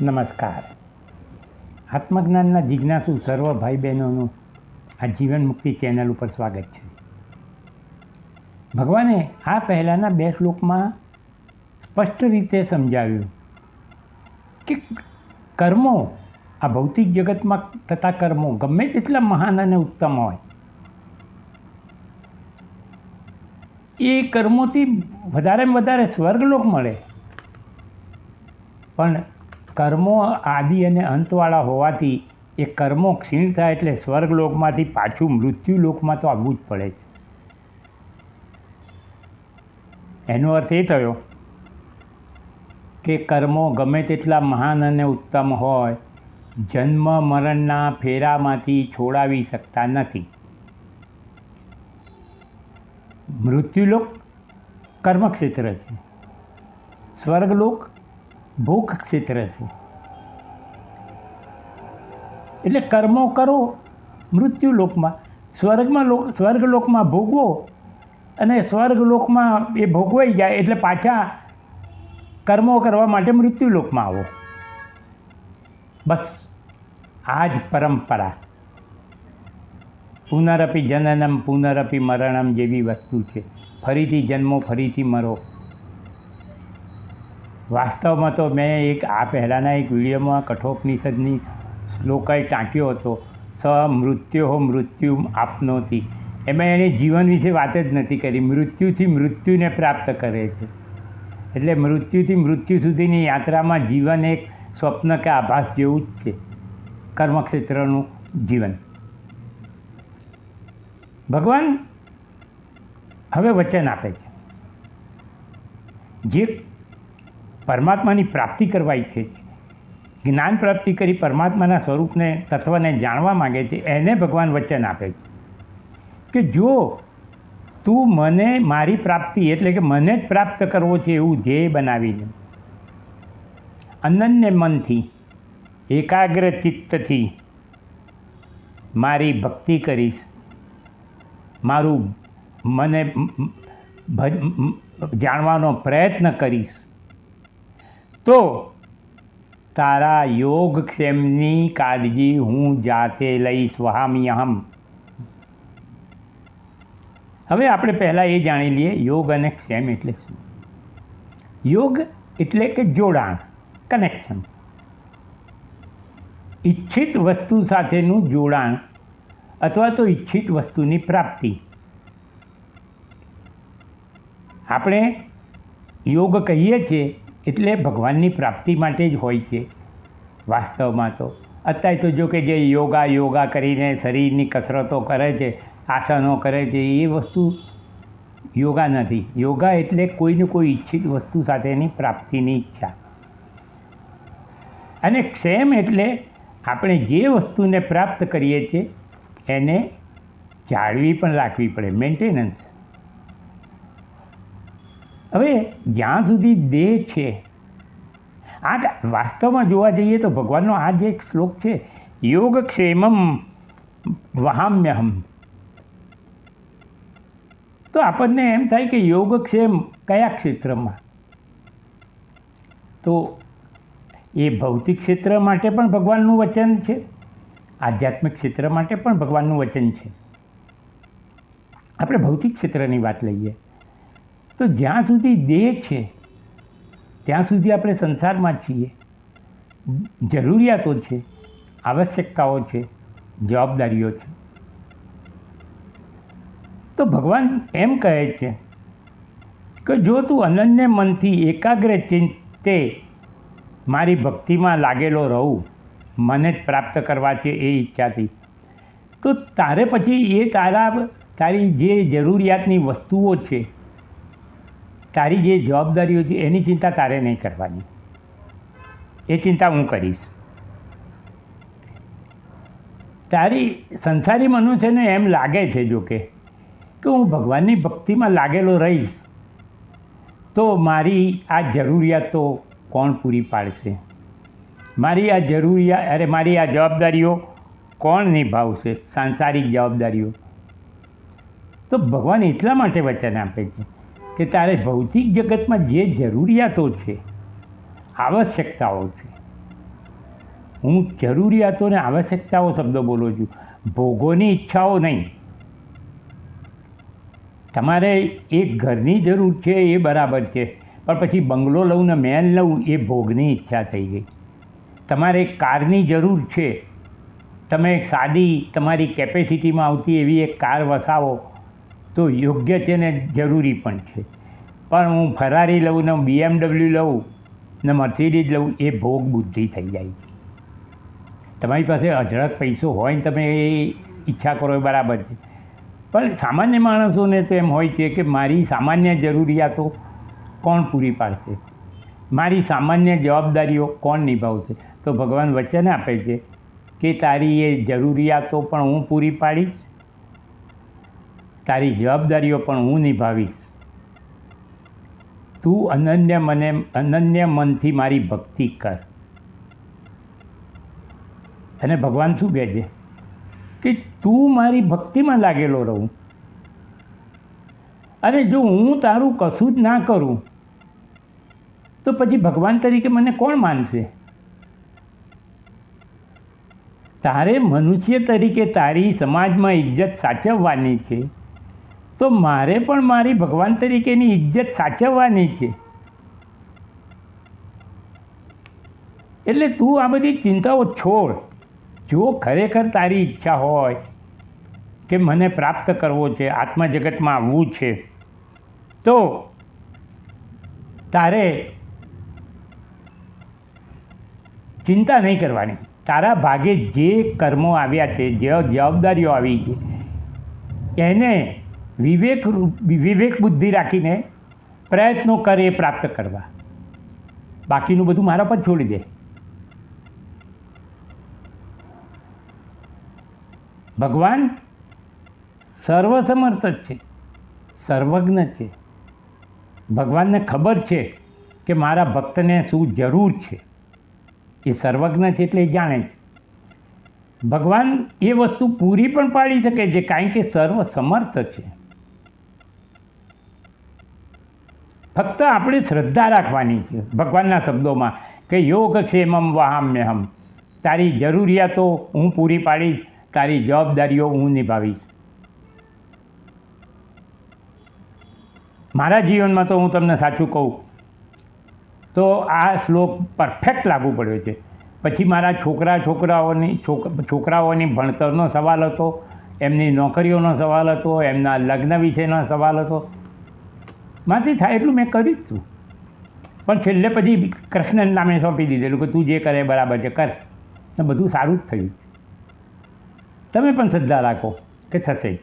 નમસ્કાર. આત્મજ્ઞાનના જિજ્ઞાસુ સર્વ ભાઈ બહેનોનું આ જીવન મુક્તિ ચેનલ ઉપર સ્વાગત છે. ભગવાને આ પહેલાંના બે શ્લોકમાં સ્પષ્ટ રીતે સમજાવ્યું કે કર્મો આ ભૌતિક જગતમાં થતા કર્મો ગમે તેટલા મહાન અને ઉત્તમ હોય, એ કર્મોથી વધારેમાં વધારે સ્વર્ગલોક મળે. પણ કર્મો આદિ અને અંતવાળા હોવાથી એ કર્મો ક્ષીણ થાય એટલે સ્વર્ગલોકમાંથી પાછું મૃત્યુલોકમાં તો આવવું જ પડે છે. એનો અર્થ એ થયો કે કર્મો ગમે તેટલા મહાન અને ઉત્તમ હોય, જન્મ મરણના ફેરામાંથી છોડાવી શકતા નથી. મૃત્યુલોક કર્મક્ષેત્ર છે. સ્વર્ગલોક ભોગ ક્ષેત્ર છે એટલે કર્મો કરો મૃત્યુલોકમાં સ્વર્ગમાં સ્વર્ગ સ્વર્ગલોકમાં ભોગવો અને સ્વર્ગલોકમાં એ ભોગવાઈ જાય એટલે પાછા કર્મો કરવા માટે મૃત્યુલોકમાં આવો. બસ, આ જ પરંપરા. પુનરપી જનનમ, પુનરપી મરણમ જેવી વસ્તુ છે. ફરીથી જન્મો, ફરીથી મરો. વાસ્તવમાં તો મેં એક, આ પહેલાંના એક વિડીયોમાં કઠોપનિષદની શ્લોકાએ ટાંક્યો હતો, સ મૃત્યો મૃત્યુ આપનોતી. એમાં એને જીવન વિશે વાત જ નથી કરી. મૃત્યુથી મૃત્યુને પ્રાપ્ત કરે છે. એટલે મૃત્યુથી મૃત્યુ સુધીની યાત્રામાં જીવન એક સ્વપ્ન કે આભાસ જેવું જ છે. કર્મક્ષેત્રનું જીવન. ભગવાન હવે વચન આપે છે. જે પરમાત્માની પ્રાપ્તિ કરવા ઈચ્છે છે. જ્ઞાન પ્રાપ્તિ કરી પરમાત્માના સ્વરૂપને, તત્વને જાણવા માગે છે, એને ભગવાન વચન આપે છે. કે જો તું મને મારી પ્રાપ્તિ એટલે કે મને જ પ્રાપ્ત કરવો છે એવું ધ્યેય બનાવીને, અનન્ય મનથી, એકાગ્ર ચિત્તથી મારી ભક્તિ કરીશ. મારું મને ભજ જાણવાનો પ્રયત્ન કરીશ. તો તારા યોગક્ષેમની કાળજી હું જાતે લઈશ વહામ્યહમ હવે આપણે પહેલાં એ જાણી લઈએ યોગ અને ક્ષેમ એટલે શું? યોગ એટલે કે જોડાણ કનેક્શન ઈચ્છિત વસ્તુ સાથેનું જોડાણ અથવા તો ઈચ્છિત વસ્તુની પ્રાપ્તિ. આપણે યોગ કહીએ છીએ એટલે ભગવાનની પ્રાપ્તિ માટે જ હોય છે. વાસ્તવમાં તો અત્યારે તો જો કે જે યોગા યોગા કરીને શરીરની કસરતો કરે છે, આસનો કરે છે, એ વસ્તુ યોગા નથી. યોગા એટલે કોઈને કોઈ ઈચ્છિત વસ્તુ સાથેની પ્રાપ્તિની ઈચ્છા. અને ક્ષેમ એટલે આપણે જે વસ્તુને પ્રાપ્ત કરીએ છીએ એને જાળવી પણ રાખવી પડે, મેન્ટેનન્સ. હવે જ્યાં સુધી દેહ છે આ વાસ્તવમાં જોવા જઈએ તો ભગવાનનો આ જે એક શ્લોક છે, યોગક્ષેમમ વહામ્યહમ. તો આપણને એમ થાય કે યોગક્ષેમ કયા ક્ષેત્રમાં? તો એ ભૌતિક ક્ષેત્ર માટે પણ ભગવાનનું વચન છે, આધ્યાત્મિક ક્ષેત્ર માટે પણ ભગવાનનું વચન છે. આપણે ભૌતિક ક્ષેત્રની વાત લઈએ. તો જ્યાં સુધી દેહ છે, ત્યાં સુધી આપણે સંસારમાં છીએ. જરૂરિયાતો છે, આવશ્યકતાઓ છે, જવાબદારીઓ છે. તો ભગવાન એમ કહે છે કે જો તું અનન્ય મનથી એકાગ્ર ચિંતે, મારી ભક્તિમાં લાગેલો રહું, મને જ પ્રાપ્ત કરવા છે એ ઈચ્છાથી, તો તારે પછી એ તારા, તારી જે જરૂરિયાતની વસ્તુઓ છે તારી જે જવાબદારીઓ છે, એની ચિંતા તારે નહીં કરવાની. એ ચિંતા હું કરીશ. તારી સંસારી મનુ છે ને એમ લાગે છે જોકે, કે હું ભગવાનની ભક્તિમાં લાગેલો રહીશ, તો મારી આ જરૂરિયાત તો કોણ પૂરી પાડશે? મારી આ જરૂરિયાત અરે મારી આ જવાબદારીઓ કોણ નિભાવશે? સાંસારિક જવાબદારીઓ. તો ભગવાન એટલા માટે વચન આપે છે. કે તારે ભૌતિક જગતમાં જે જરૂરિયાતો છે, આવશ્યકતાઓ છે. હું જરૂરિયાતો અને આવશ્યકતાઓ શબ્દો બોલું છું. ભોગોની ઈચ્છાઓ નહીં. તમારે એક ઘરની જરૂર છે એ બરાબર છે, પણ પછી બંગલો લઉં ને મેન લઉં એ ભોગની ઈચ્છા થઈ ગઈ. તમારે કારની જરૂર છે. તમે સાદી તમારી કેપેસિટીમાં આવતી એવી એક કાર વસાવો. તો યોગ્ય છે ને જરૂરી પણ છે. પણ હું ફરારી લઉં ને બીએમડબલ્યુ લઉં ને મર્સિડીઝ લઉં, એ ભોગ બુદ્ધિ થઈ જાય તમારી પાસે અઢળક પૈસો હોય ને તમે એ ઈચ્છા કરો એ બરાબર છે. પણ સામાન્ય માણસોને તો એમ હોય છે કે મારી સામાન્ય જરૂરિયાતો કોણ પૂરી પાડશે? મારી સામાન્ય જવાબદારીઓ કોણ નિભાવશે? તો ભગવાન વચન આપે છે કે તારી એ જરૂરિયાતો પણ હું પૂરી પાડીશ તારી જવાબદારીઓ પણ હું નિભાવીશ. તું અનન્ય મને, અનન્ય મનથી મારી ભક્તિ કર. અને ભગવાન શું કહે છે કે તું મારી ભક્તિમાં લાગેલો રહું. અને જો હું તારું કશું જ ના કરું, તો પછી ભગવાન તરીકે મને કોણ માનશે? તારે મનુષ્ય તરીકે તારી સમાજમાં ઇજ્જત સાચવવાની છે. તો મારે પણ મારી ભગવાન તરીકેની ઇજ્જત સાચવવાની છે. એટલે તું આ બધી ચિંતાઓ છોડ. જો ખરેખર તારી ઈચ્છા હોય કે મને પ્રાપ્ત કરવો છે આત્મજગતમાં આવવું છે, તો તારે ચિંતા નહીં કરવાની. તારા ભાગે જે કર્મો આવ્યા છે, જે જવાબદારીઓ આવી છે, એને વિવેક વિવેક બુદ્ધિ રાખીને પ્રયત્નો કરે એ પ્રાપ્ત કરવા. બાકીનું બધું મારા પર છોડી દે. ભગવાન સર્વસમર્થ જ છે, સર્વજ્ઞ છે. ભગવાનને ખબર છે કે મારા ભક્તને શું જરૂર છે. એ સર્વજ્ઞ છે એટલે એ જાણે છે. ભગવાન એ વસ્તુ પૂરી પણ પાડી શકે છે, કારણ કે સર્વ સમર્થ છે. ફક્ત આપણે શ્રદ્ધા રાખવાની છે ભગવાનના શબ્દોમાં કે યોગ ક્ષેમમ વહામ્યહમ. તારી જરૂરિયાતો હું પૂરી પાડીશ, તારી જવાબદારીઓ હું નિભાવીશ. મારા જીવનમાં તો હું તમને સાચું કહું, તો આ શ્લોક પરફેક્ટ લાગુ પડ્યો છે. પછી મારા છોકરા છોકરાઓની, છોક, છોકરાઓની ભણતરનો સવાલ હતો, એમની નોકરીઓનો સવાલ હતો, એમના લગ્ન વિશેનો સવાલ હતો. માથી થાય એટલું મેં કર્યું જ તું. પણ છેલ્લે પછી કૃષ્ણના નામે સોંપી દીધેલું કે તું જે કરે બરાબર છે, કર. ને બધું સારું જ થયું. તમે પણ શ્રદ્ધા રાખો કે થશે.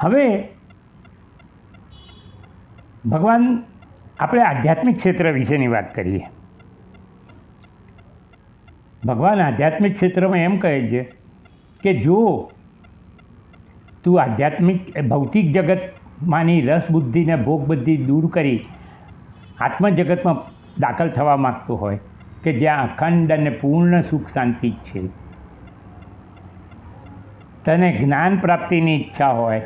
હવે ભગવાન આપણે આધ્યાત્મિક ક્ષેત્ર વિશેની વાત કરીએ. ભગવાન આધ્યાત્મિક ક્ષેત્રમાં એમ કહે છે કે જો તું આધ્યાત્મિક ભૌતિક જગતમાંની રસ બુદ્ધિને ભોગ બુદ્ધિ દૂર કરી આત્મજગતમાં દાખલ થવા માગતો હોય કે જ્યાં અખંડ અને પૂર્ણ સુખ શાંતિ જ છે. તને જ્ઞાન પ્રાપ્તિની ઈચ્છા હોય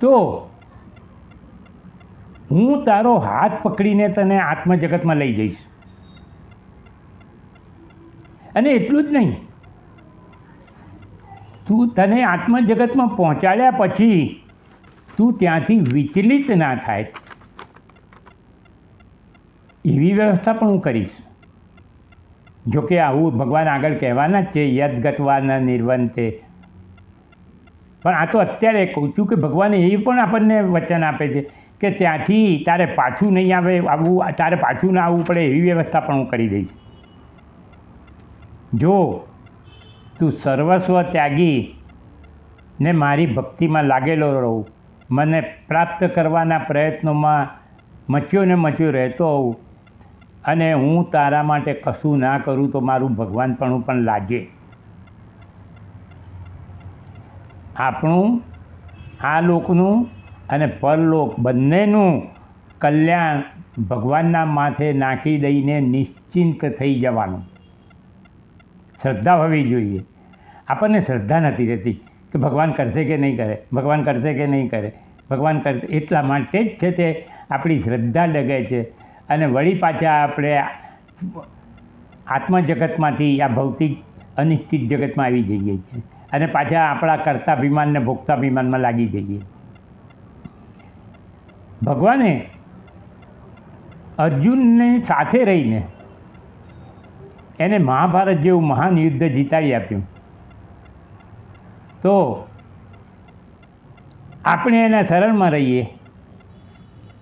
તો હું તારો હાથ પકડીને તને આત્મજગતમાં લઈ જઈશ. અને એટલું જ નહીં. તું તને આત્મજગતમાં પહોંચાડ્યા પછી તું ત્યાંથી વિચલિત ના થાય. એવી વ્યવસ્થા પણ હું કરીશ. જોકે આવું ભગવાન આગળ કહેવાના જ છે, યદ ગતવાના નિર્વંતે. પણ આ તો અત્યારે કહું છું કે ભગવાન એ પણ આપણને વચન આપે છે કે ત્યાંથી તારે પાછું નહીં આવે આવવું તારે પાછું ના આવવું પડે એવી વ્યવસ્થા પણ હું કરી દઈશ. જો તું સર્વસ્વ ત્યાગી ને મારી ભક્તિમાં લાગેલો રહું. મને પ્રાપ્ત કરવાના પ્રયત્નોમાં મચ્યો ને મચ્યો રહેતો હોઉં અને હું તારા માટે કશું ના કરું તો મારું ભગવાનપણું પણ લાગે. આપણું, આ લોકનું અને પરલોક બંનેનું કલ્યાણ ભગવાનના માથે નાખી દઈને નિશ્ચિંત થઈ જવાનું. શ્રદ્ધા હોવી જોઈએ. આપણને શ્રદ્ધા નથી રહેતી કે ભગવાન કરશે કે નહીં કરે, ભગવાન કરશે કે નહીં કરે, ભગવાન કરશે એટલા માટે જ છે તે આપણી શ્રદ્ધા ડગે છે. અને વળી પાછા આપણે આત્મજગતમાંથી આ ભૌતિક અનિશ્ચિત જગતમાં આવી જઈએ છીએ. અને પાછા આપણા કર્તાભિમાન ભોગતા ભોક્તાભિમાનમાં લાગી જઈએ. ભગવાને અર્જુનની સાથે રહીને એને મહાભારત જેવું મહાન યુદ્ધ જીતાડી આપ્યું. તો આપણે એના શરણમાં રહીએ,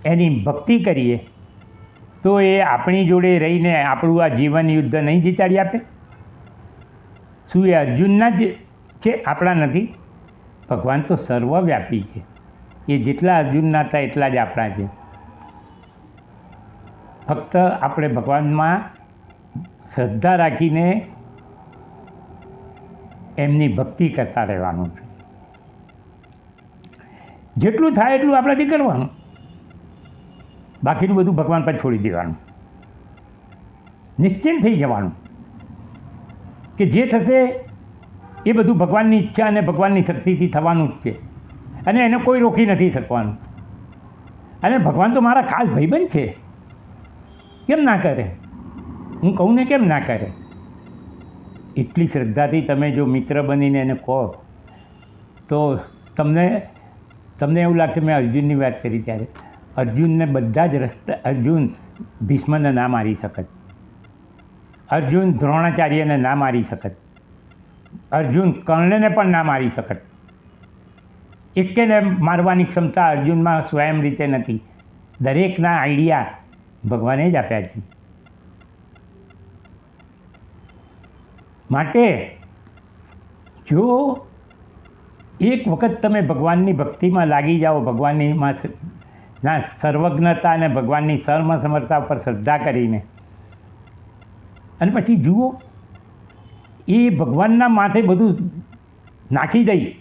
એની ભક્તિ કરીએ, તો એ આપણી જોડે રહીને આપણું આ જીવન યુદ્ધ નહીં જીતાડી આપે? શું એ અર્જુનના જ છે? આપણા નથી? ભગવાન તો સર્વવ્યાપી છે. એ જેટલા અર્જુનના હતા એટલા જ આપણા છે. ફક્ત આપણે ભગવાનમાં શ્રદ્ધા રાખીને એમની ભક્તિ કરતા રહેવાનું છે. જેટલું થાય એટલું આપણાથી કરવાનું. બાકીનું બધું ભગવાન પર છોડી દેવાનું. નિશ્ચિંત થઈ જવાનું કે જે થશે એ બધું ભગવાનની ઈચ્છા અને ભગવાનની શક્તિથી થવાનું જ છે. અને એને કોઈ રોકી નથી શકવાનું. અને ભગવાન તો મારા ખાસ ભાઈબંધ છે. કેમ ના કરે? હું કહું ને કેમ ના કરે? એટલી શ્રદ્ધાથી તમે જો મિત્ર બનીને એને કહો, તો તમને તમને એવું લાગશે મેં અર્જુનની વાત કરી ત્યારે. અર્જુનને બધા જ રસ્તા, અર્જુન ભીષ્મને ના મારી શકત. અર્જુન દ્રોણાચાર્યને ના મારી શકત. અર્જુન કર્ણને પણ ના મારી શકત. એકેને મારવાની ક્ષમતા અર્જુનમાં સ્વયં રીતે નથી. દરેકના આઈડિયા ભગવાને જ આપ્યા છે. માટે જો એક વખત તમે ભગવાનની ભક્તિમાં લાગી જાઓ, ભગવાનની ના, સર્વજ્ઞતા અને ભગવાનની સર્વસમર્થતા પર શ્રદ્ધા કરીને. અને પછી જુઓ, એ ભગવાનના માથે બધું નાખી દઈ.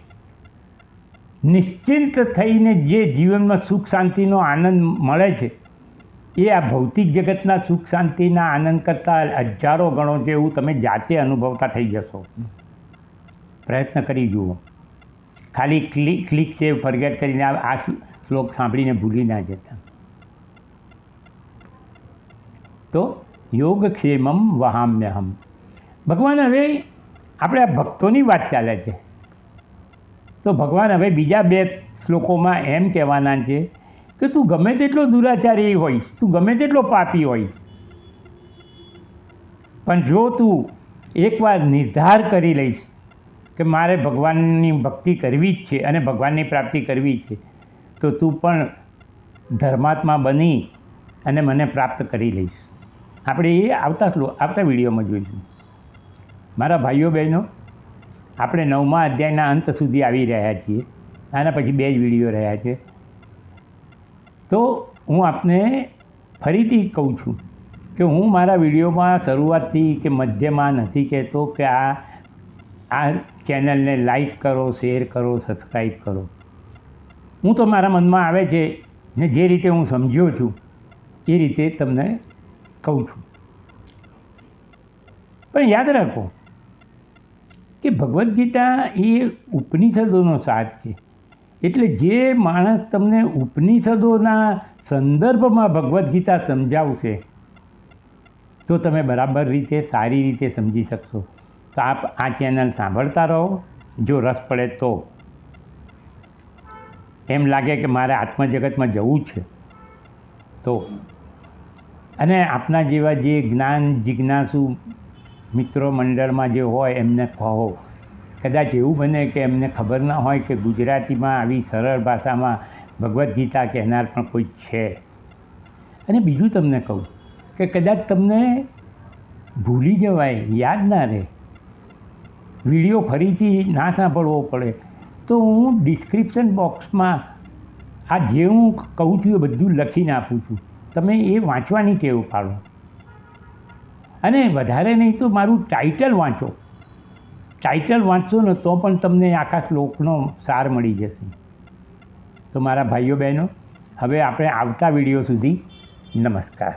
નિશ્ચિંત થઈને જે જીવનમાં સુખ શાંતિનો આનંદ મળે છે એ આ ભૌતિક જગતના સુખ શાંતિના આનંદ કરતાં હજારો ગણો છે એવું તમે જાતે અનુભવતા થઈ જશો. પ્રયત્ન કરી જુઓ. ખાલી ક્લિક ક્લિક સેવ ફરગેટ કરીને આ શ્લોક સાંભળીને ભૂલી ના જતા. તો યોગક્ષેમમ વહામ્યહમ. ભગવાન હવે આપણે આ ભક્તોની વાત ચાલે છે. તો ભગવાન હવે બીજા બે શ્લોકોમાં એમ કહેવાના છે કે તું ગમે તેટલો દુરાચારી હોઈશ તું ગમે તેટલો પાપી હોઈશ પણ જો તું એકવાર નિર્ધાર કરી લઈશ કે મારે ભગવાનની ભક્તિ કરવી જ છે અને ભગવાનની પ્રાપ્તિ કરવી છે, તો તું પણ ધર્માત્મા બની અને મને પ્રાપ્ત કરી લઈશ. આપણે એ આવતા આવતા વિડીયોમાં જોઈશું. મારા ભાઈઓ બહેનો, આપણે નવમા અધ્યાયના અંત સુધી આવી રહ્યા છીએ. આના પછી બે જ વીડિયો રહ્યા છે. તો હું આપને ફરીથી કહું છું કે હું મારા વિડીયોમાં શરૂઆતથી કે મધ્યમાં નથી કહેતો કે આ આ ચેનલને લાઈક કરો, શેર કરો, સબસ્ક્રાઈબ કરો. હું તો મારા મનમાં આવે છે ને જે રીતે હું સમજ્યો છું એ રીતે તમને કહું છું. પણ યાદ રાખો કે ભગવદ્ ગીતા એ ઉપનિષદોનો સાથ છે. એટલે જે માણસ તમને ઉપનિષદોના સંદર્ભમાં ભગવદ્ ગીતા સમજાવશે, તો તમે બરાબર રીતે, સારી રીતે સમજી શકશો. તો આપ આ ચેનલ સાંભળતા રહો. જો રસ પડે તો. એમ લાગે કે મારે આત્મજગતમાં જવું છે. તો અને આપના જેવા જે જ્ઞાન, જિજ્ઞાસુ મિત્રો મંડળમાં જે હોય એમને કહો. કદાચ એવું બને કે એમને ખબર ના હોય કે ગુજરાતીમાં આવી સરળ ભાષામાં ભગવદ્ ગીતા કહેનાર પણ કોઈ છે. અને બીજું તમને કહું કે કદાચ તમને ભૂલી જવાય, યાદ ના રહે, વીડિયો ફરીથી ના સાંભળવો પડે, તો હું ડિસ્ક્રિપ્શન બોક્સમાં આ જે હું કહું છું એ બધું લખીને આપું છું. તમે એ વાંચવાની ટેવ પાડો. અને વધારે નહીં તો મારું ટાઇટલ વાંચો. ટાઇટલ વાંચશો ને તો પણ તમને આખા શ્લોકનો સાર મળી જશે. તો મારા ભાઈઓ બહેનો, હવે આપણે આવતા વીડિયો સુધી નમસ્કાર.